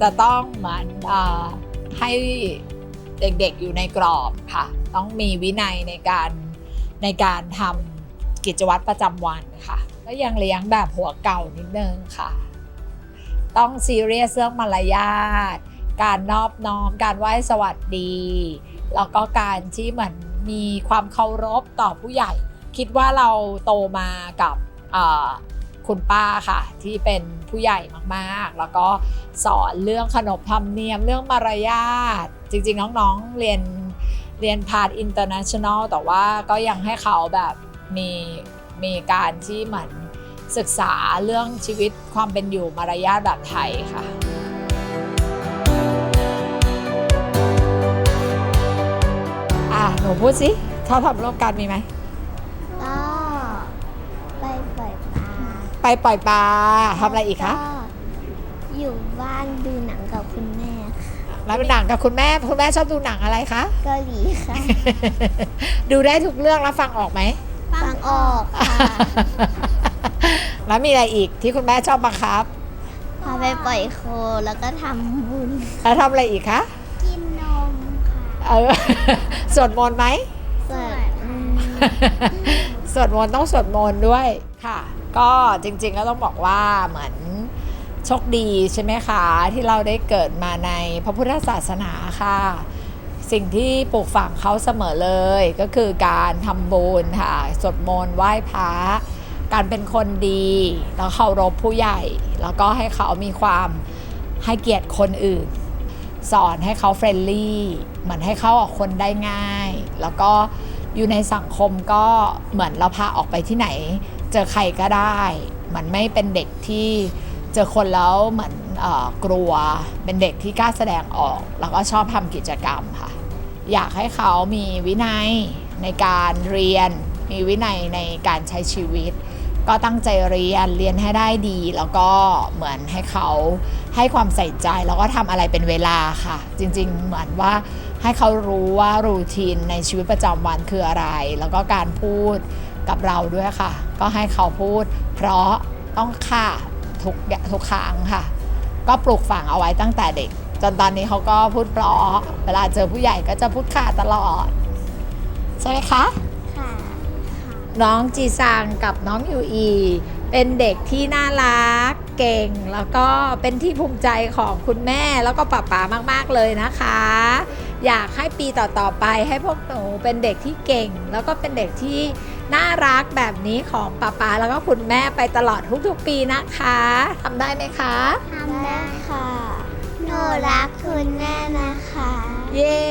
จะต้องเหมือนให้เด็กๆอยู่ในกรอบค่ะ ต้องมีวินัยในการในการทำกิจวัตรประจำวันค่ะ ก็ยังเลี้ยงแบบหัวเก่านิดนึงค่ะ ต้องซีเรียสเรื่องมารยาทการนอบน้อม การไหว้สวัสดี แล้วก็การที่เหมือนมีความเคารพต่อผู้ใหญ่ คิดว่าเราโตมากับ คุณป้าค่ะ ที่เป็นผู้ใหญ่มากๆ แล้วก็สอนเรื่องขนบธรรมเนียมเรื่องมารยาท จริง ๆ น้องๆเรียนเรียนพาร์ทอินเตอร์เนชั่นแนลแต่ว่าก็ยังให้เขาแบบมีมีการที่เหมือนศึกษาเรื่องชีวิตความเป็นอยู่มารยาทแบบไทยค่ะอะหนูพูดสิชอบทำร่วมกันมีไหม ไปปล่อยปลาทำอะไรอีกคะอยู่บ้านดูหนังกับคุณแม่ค่ะแล้วเป็นหนังกับคุณแม่คุณแม่ชอบดูหนังอะไรคะ เกาหลีค่ะ ดูได้ทุกเรื่องแล้วฟังออกไหม ฟังออกค่ะ แล้วมีอะไรอีกที่คุณแม่ชอบบังคับพาไปปล่อยโคแล้วก็ทำบุญ แล้วทำอะไรอีกคะ กินนมค่ะเออสวดมนต์ไหม สวดอืมสวดมนต์ต้องสวดมนต์ด้วยค่ะ ก็จริงๆก็ต้องบอกว่าเหมือนโชคดีใช่ไหมคะ ที่เราได้เกิดมาในพระพุทธศาสนาค่ะ สิ่งที่ปลูกฝังเขาเสมอเลยก็คือการทำบุญค่ะสวดมนต์ไหว้พระการเป็นคนดีแล้วเคารพผู้ใหญ่ แล้วก็ให้เขามีความให้เกียรติคนอื่น สอนให้เขาเฟรนลี่เหมือนให้เข้าออกคนได้ง่าย แล้วก็อยู่ในสังคมก็เหมือนเราพาออกไปที่ไหน เจอใครก็ได้มือนไม่เป็นเด็กที่เจอคนแล้วเหมือนอกลัว เป็นเด็กที่กล้าแสดงออก แล้วก็ชอบทำกิจกรรมค่ะ อยากให้เขามีวินัยในการเรียน มีวินัยในการใช้ชีวิต ก็ตั้งใจเรียน เรียนให้ได้ดี แล้วก็เหมือนให้เขาให้ความใส่ใจ แล้วก็ทำอะไรเป็นเวลาค่ะ จริงๆ เหมือนว่าให้เขารู้ว่ารูทีนในชีวิตประจำวันคืออะไร แล้วก็การพูด กับเราด้วยค่ะ ก็ให้เขาพูด เพราะต้องค่ะทุกทุกครั้งค่ะ ก็ปลูกฝังเอาไว้ตั้งแต่เด็ก จนตอนนี้เขาก็พูดเพราะเวลาเจอผู้ใหญ่ก็จะพูดค่ะตลอด ใช่ไหมคะค่ะ น้องจีซังกับน้องยูอีเป็นเด็กที่น่ารักเก่ง แล้วก็เป็นที่ภูมิใจของคุณแม่แล้วก็ป๋าป๋ามาก ๆ เลยนะคะ อยากให้ปีต่อ ๆ ไปให้พวกหนูเป็นเด็กที่เก่ง แล้วก็เป็นเด็กที่ น่ารักแบบนี้ของป๋าป๋าแล้วก็คุณแม่ไปตลอดทุกๆปีนะคะทำได้ไหมคะ ทำได้ค่ะ หนูรักคุณแม่นะคะ เย้